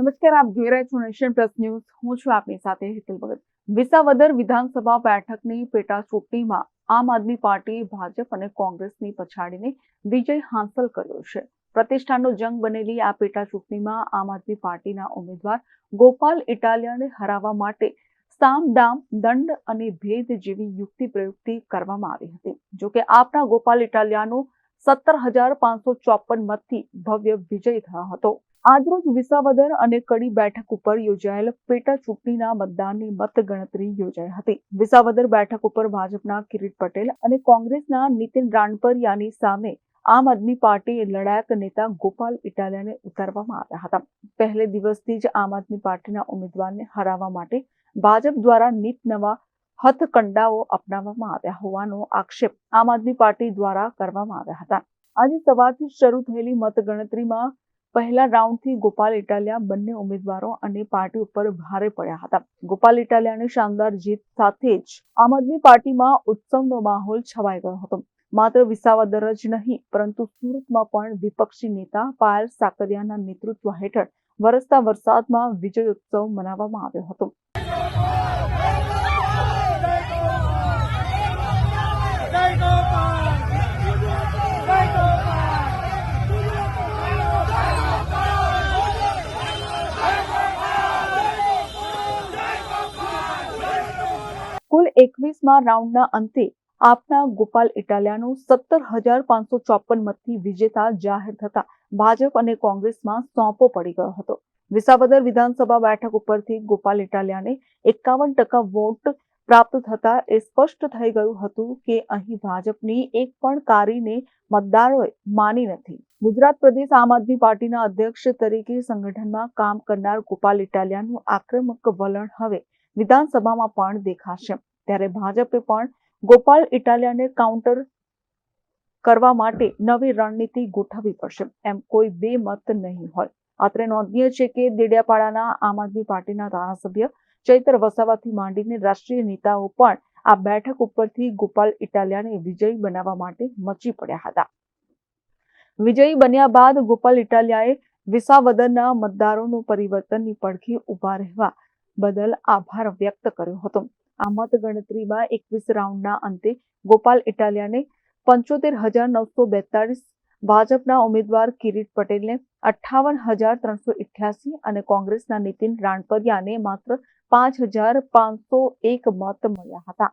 નમસ્કાર, આપ જોઈ રહ્યા છો નેશન પ્લસ ન્યૂઝ. હું છું આપની સાથે હિતલ ભગત. વિસાવદર વિધાનસભા બેઠકની પેટા ચૂંટણીમાં આમ આદમી પાર્ટી ભાજપ અને કોંગ્રેસની પછાડીને વિજય હાંસલ કર્યો છે. પ્રતિષ્ઠાનો જંગ બનેલી આ પેટા ચૂંટણીમાં આમ આદમી પાર્ટીના ઉમેદવાર ગોપાલ ઇટાલિયાને હરાવવા માટે સામ, દામ, દંડ અને ભેદ જેવી યુક્તિ પ્રયુક્તિ કરવામાં આવી હતી. જોકે આપના ગોપાલ ઇટાલિયાનો સત્તર હજાર પાંચસો ચોપન મતથી ભવ્ય વિજય થયો હતો. આજરોજ વિસાવદર અને કડી બેઠક ઉપર યોજાયેલ પેટા ચૂંટણીના મતદાનની મતગણતરી યોજાઈ હતી. વિસાવદર બેઠક ઉપર ભાજપના કિરીટ પટેલ અને કોંગ્રેસના નીતિન રાણપરિયાની સામે આમ આદમી પાર્ટી લડાયક નેતા ગોપાલ ઇટાલિયાને ઉતારવામાં આવ્યા હતા. પહેલે દિવસથી જ આમ આદમી પાર્ટીના ઉમેદવારને હરાવવા માટે ભાજપ દ્વારા નીત નવા હથકંડાઓ અપનાવવામાં આવ્યા હોવાનો આક્ષેપ આમ આદમી પાર્ટી દ્વારા કરવામાં આવ્યા હતા. આજે સવારથી શરૂ થયેલી મતગણતરીમાં પહેલા રાઉન્ડથી ગોપાલ ઇટાલિયા બંને ઉમેદવારો અને પાર્ટી ઉપર ભારે પડ્યા હતા. ગોપાલ ઇટાલિયાની શાનદાર જીત સાથે જ આમ આદમી પાર્ટીમાં ઉત્સવનો માહોલ છવાઈ ગયો હતો. માત્ર વિસાવદર જ નહીં, પરંતુ સુરતમાં પણ વિપક્ષી નેતા પાયલ સાકરિયાના નેતૃત્વ હેઠળ વરસતા વરસાદમાં વિજય ઉત્સવ મનાવવામાં આવ્યો હતો. એકવીસમાં રાઉન્ડના અંતે આપના ગોપાલ ઇટાલિયાનો સત્તર હજાર પાંચસો ચોપન મતથી વિજેતા જાહેર થતા ભાજપ અને કોંગ્રેસમાં સોંપો પડી ગયો હતો. વિસાવદર વિધાનસભા બેઠક ઉપરથી ગોપાલ ઇટાલિયાને એકાવન ટકા વોટ પ્રાપ્ત થતા એ સ્પષ્ટ થઈ ગયું હતું કે અહીં ભાજપની એક પણ કારીને મતદારોએ માની નથી. ગુજરાત પ્રદેશ આમ આદમી પાર્ટીના અધ્યક્ષ તરીકે સંગઠનમાં કામ કરનાર ગોપાલ ઇટાલિયાનું આક્રમક વલણ હવે વિધાનસભામાં પણ દેખાશે. ત્યારે ભાજપે પણ ગોપાલ ઇટાલિયાને કાઉન્ટર કરવા માટે નવી રણનીતિ ગોઠવવી પડશે. એમ કોઈ બે મત નહીં હોય. અત્રે નોંધનીય છે કે દેડિયાપાડાના આમ આદમી પાર્ટીના ધારાસભ્ય ચૈતર વસાવાથી માંડીને રાષ્ટ્રીય નેતાઓ પણ આ બેઠક ઉપરથી ગોપાલ ઇટાલિયાને વિજયી બનાવવા માટે મચી પડ્યા હતા. વિજયી બન્યા બાદ ગોપાલ ઇટાલિયાએ વિસાવદરના મતદારોનું પરિવર્તનની પડખે ઊભા રહેવા બદલ આભાર વ્યક્ત કર્યો હતો. આ મતગણતરીમાં એકવીસ રાઉન્ડના અંતે ગોપાલ ઇટાલિયાને પંચોતેર હજાર નવસો બેતાળીસ ભાજપના ઉમેદવાર કિરીટ પટેલને અઠ્ઠાવન હજાર ત્રણસો ઇઠ્યાસી અને કોંગ્રેસના નીતિન રાણપરિયાને માત્ર પાંચ હજાર પાંચસો એક મત મળ્યા હતા.